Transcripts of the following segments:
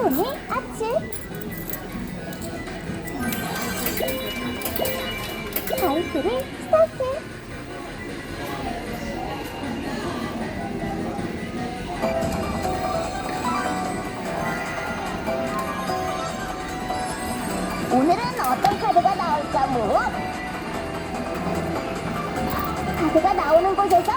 손이 아치 다이프를 스타트 오늘은 어떤 카드가 나올까 뭐? 카드가 나오는 곳에서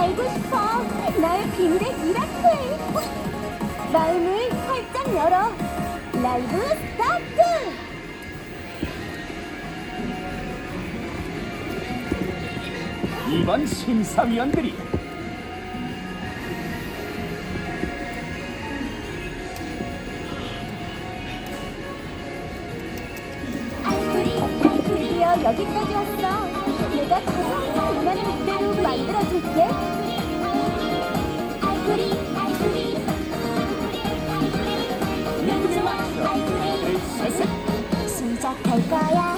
알고 싶어. 너의 비밀의 미라클. 마음을 활짝 열어. 라이브 스타트! 이번 심사위원들이 알쿠리, 알쿠리여 여기까지 왔어. 내가 가장 될 거야.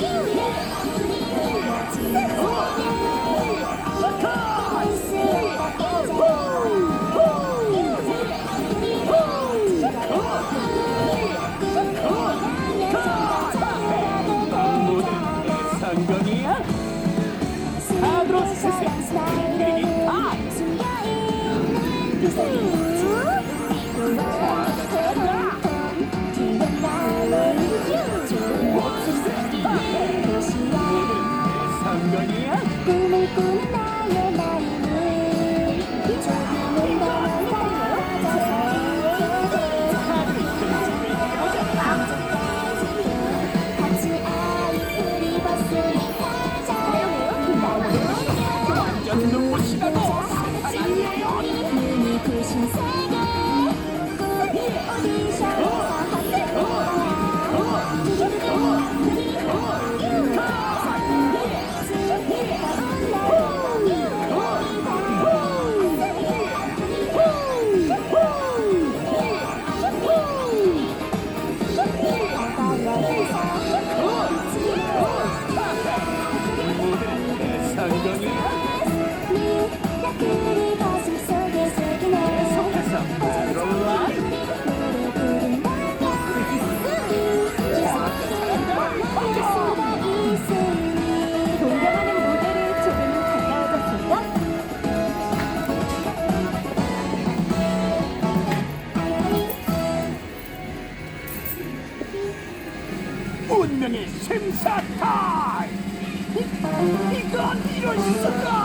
상병이야? 사드로 스승 아니 심사 타임! 이, 이건 이럴 수가!